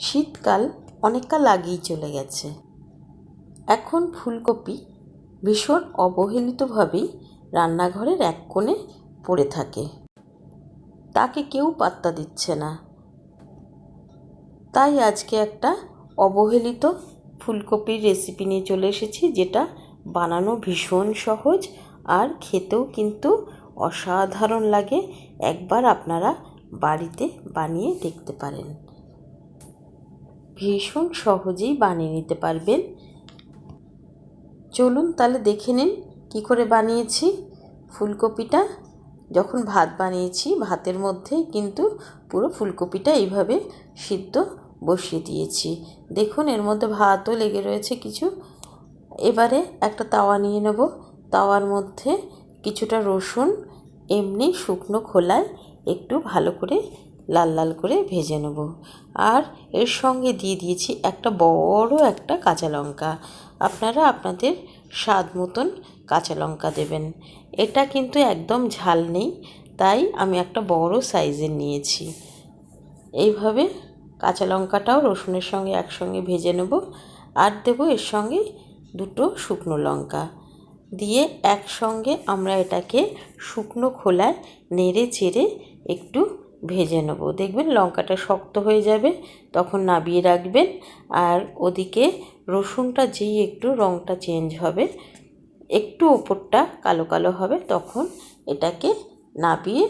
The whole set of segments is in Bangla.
শীতকাল অনেকটা লাগেই চলে গেছে। এখন ফুলকপি ভীষণ অবহেলিতভাবেই রান্নাঘরের এক কোণে পড়ে থাকে। তাকে কেউ পাত্তা দিচ্ছে না। তাই আজকে একটা অবহেলিত ফুলকপির রেসিপি নিয়ে চলে এসেছি, যেটা বানানো ভীষণ সহজ আর খেতেও কিন্তু অসাধারণ লাগে। একবার আপনারা বাড়িতে বানিয়ে দেখতে পারেন। ভীষণ সহজেই বানিয়ে নিতে পারবেন। চলুন তাহলে দেখে নিন কী করে বানিয়েছি। ফুলকপিটা যখন ভাত বানিয়েছি, ভাতের মধ্যে কিন্তু পুরো ফুলকপিটা এইভাবে সিদ্ধ বসিয়ে দিয়েছি। দেখুন, এর মধ্যে ভাতও লেগে রয়েছে কিছু। এবারে একটা তাওয়া নিয়ে নেব। তাওয়ার মধ্যে কিছুটা রসুন, এমনি শুকনো খোলায় একটু ভালো করে লাল লাল করে ভেজে নেব। আর এর সঙ্গে দিয়ে দিয়েছি একটা বড় একটা কাঁচা লঙ্কা। আপনারা আপনাদের স্বাদ মতন কাঁচা লঙ্কা দেবেন। এটা কিন্তু একদম ঝাল নেই, তাই আমি একটা বড় সাইজের নিয়েছি। এইভাবে কাঁচা লঙ্কাটাও রসুনের সঙ্গে একসঙ্গে ভেজে নেব। আর দেবো এর সঙ্গে দুটো শুকনো লঙ্কা। দিয়ে একসঙ্গে আমরা এটাকে শুকনো খোলায় নেড়ে চেড়ে একটু ভেজে নেব। দেখবেন লঙ্কাটা শক্ত হয়ে যাবে, তখন নাবিয়ে রাখবেন। আর ওদিকে রসুনটা যেই একটু রঙটা চেঞ্জ হবে, একটু ওপরটা কালো কালো হবে, তখন এটাকে নাবিয়ে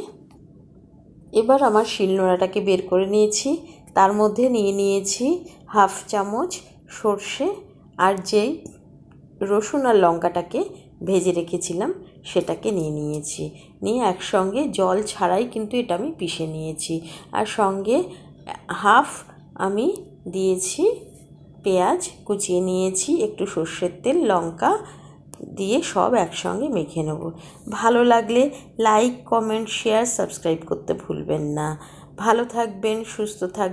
এবার আমার শিলনোড়াটাকে বের করে নিয়েছি। তার মধ্যে নিয়ে নিয়েছি হাফ চামচ সর্ষে আর যেই রসুন আর লঙ্কাটাকে ভেজে রেখেছিলাম সেটাকে নিয়ে নিয়েছি। নিয়ে একসঙ্গে জল ছাড়াই কিন্তু এটা আমি পিষে নিয়েছি। আর সঙ্গে হাফ আমি দিয়েছি পেঁয়াজ কুচিয়ে নিয়েছি, একটু সর্ষের তেল, লঙ্কা দিয়ে সব একসঙ্গে মেখে নেব। ভালো লাগলে লাইক, কমেন্ট, শেয়ার, সাবস্ক্রাইব করতে ভুলবেন না। ভালো থাকবেন, সুস্থ থাকবেন